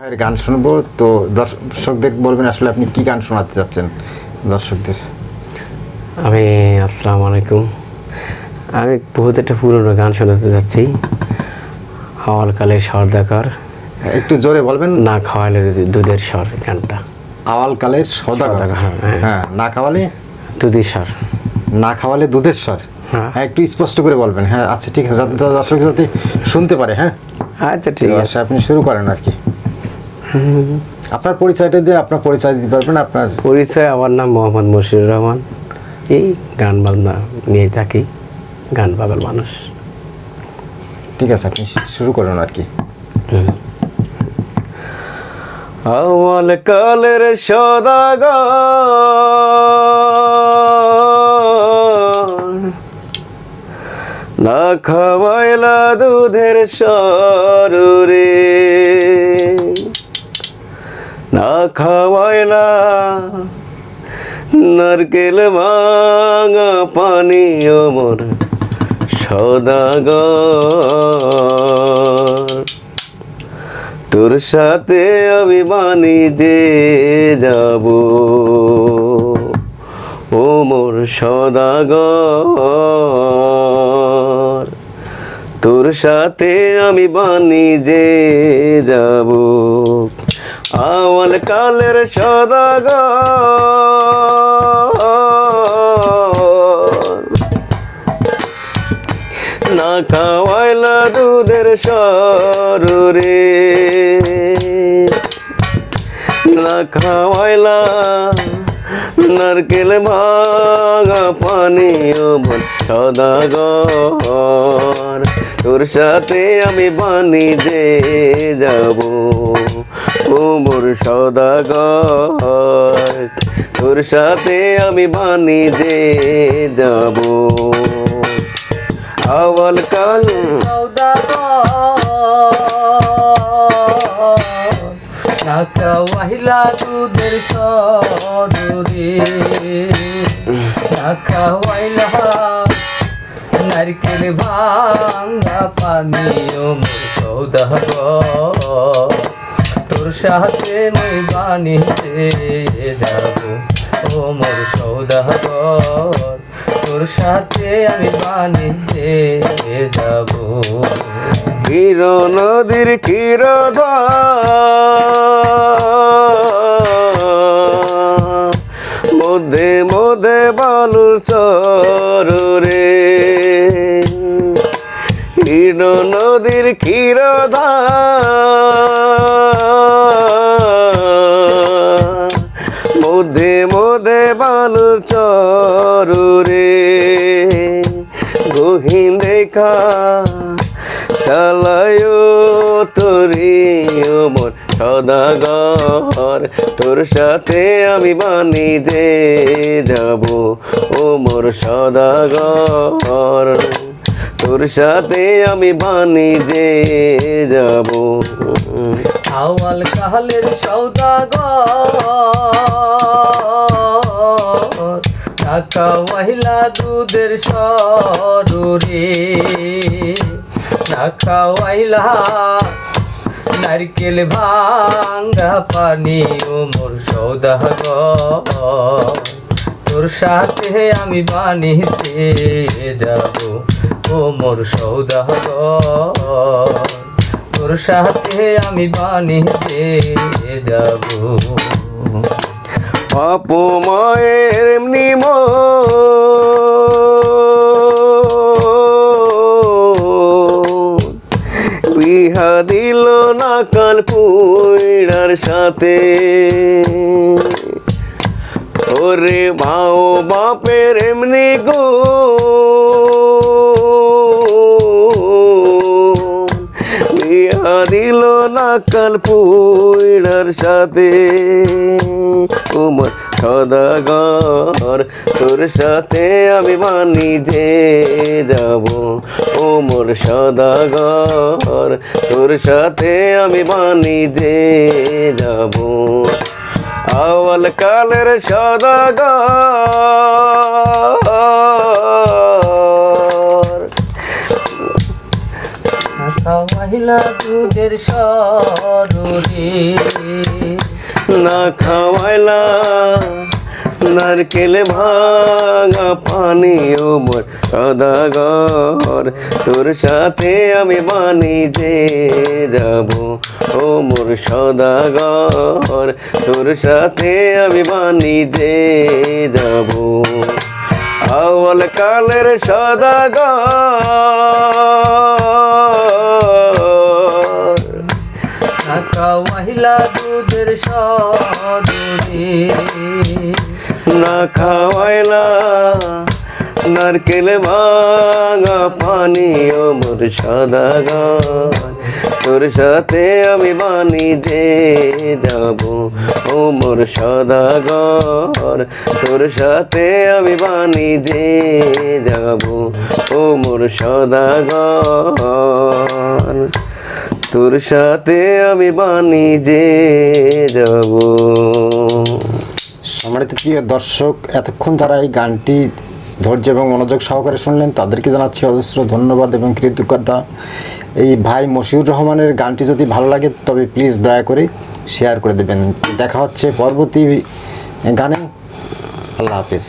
ভাইয়ের গান শুনব তো দর্শকদের বলবেন আসলে আপনি কি গান শোনাতে চাচ্ছেন দর্শকদের? আমি আসসালামু আলাইকুম। আমি বহুত একটা পুরনো গান শোনাতে যাচ্ছি। আওয়ালকালে সর্দাকর একটু জোরে বলবেন। না খাওয়ালে দুধের স্বর গানটা। আওয়াল কালের সওদাগর, হ্যাঁ, হ্যাঁ। না খাওয়ালে? দুধের স্বর। না খাওয়ালে দুধের স্বর? হ্যাঁ। হ্যাঁ একটু স্পষ্ট করে বলবেন। হ্যাঁ আচ্ছা ঠিক আছে। দর্শক যাতে শুনতে পারে হ্যাঁ? আচ্ছা ঠিক আছে। আছে আপনি শুরু করেন আর কি। আপনার পরিচয়টা দিয়ে আপনার পরিচয় দিতে পারবেন আপনার পরিচয় আমার নাম মোহাম্মদ মুর্শিদুর রহমান। এই গান বাজনা নিয়ে থাকি গান পাগল মানুষ। ঠিক আছে আপনি শুরু করুন আর কি। আওয়াল কালের সদাগর। না খাওয়াইলা দুধের সরুরে। না খাওয়াইলা নারকেল ভাঙা পানি মোর সদাগর। তোর সাথে আমি বাণিজ্যে যাব। ও মোর সদাগর। তোর সাথে আমি বাণিজ্যে যাব। আওয়াল কালের সদাগ না খাওয়াইলা দুধের সরুরে না খাওয়াইলা নারকেল ভাঙা পানি বোন সদাগর। তোর সাথে আমি বাণিজ্যে যাব, ও মোর সদাগর। তোর সাথে আমি বাণিজ্যে যাব। আওয়াল কাল নাকা ওয়াহিলা দুধের সরুরে। নাকা ওয়াইলা নারকেল ভাঙ্গা পানি সৌদাগর। তোর সাথে মই বানিতে যাব, ও মোর সৌদাগর। তোর সাথে আমি বানিতে যাব। ক্ষীর নদীর ক্ষীর মধ্যে মধ্যে বালুর চরে ক্ষীর নদীর ক্ষীর মধ্যে মধ্যে বালুর চরে গহীন রেখা চালায় তোরে মন সদাগর। তোর সাথে আমি বাণিজ্যে যাব ও মোর সদাগর। তোর সাথে আমি বাণিজ্যে যাব। আওয়াল কালের সৌদাগর, টাকা মহিলা দুধের সরুরে। টাকা মহিলা নারকেল ভাঙ্গা পানি ও মোর সৌদাগর। তোর সাথে আমি বানিতে যাব ও মোর সৌদাগর। তোর সাথে আমি বানিতে যাব। অপময়ের এমনি দিল না কাল পুইড়ার সাথে। ওরে মাও বাপের এমনি গো। দিল না কাল পুইড়ার সাথে। উমর সদাগর, তোর সাথে আমি বাণিজ্যে যাব। ওমর সদাগর, তোর সাথে আমি বাণিজ্যে যাব। আওয়াল কালের সদাগর। মহিলা দুধের সরুরে। না খাওয়াইলা, নারকেল ভাঙা পানি ও মোর সদাগর তোর সাথে আমি বানি যে যাব ও মোর সদাগর তোর সাথে আমি বানি যে যাব। আওয়াল কালের সদাগর দুধের না খাওয়াইলা নারকেল ভাঙা পানি ও মোর সদাগর তোর সাথে আমি বানি যে যাব ও মোর সদাগর তোর সাথে আমি বানি যে যাব ও মোর সদাগর তোর সাথে আমি বানি যে যাব। সম্মানিত প্রিয় দর্শক, এতক্ষণ যারা এই গানটি ধৈর্য এবং মনোযোগ সহকারে শুনলেন, তাদেরকে জানাচ্ছি অজস্র ধন্যবাদ এবং কৃতজ্ঞতা। এই ভাই মশিউর রহমানের গানটি যদি ভালো লাগে, তবে প্লিজ দয়া করে শেয়ার করে দেবেন। দেখা হচ্ছে পরবর্তী গানে। আল্লাহ হাফিজ।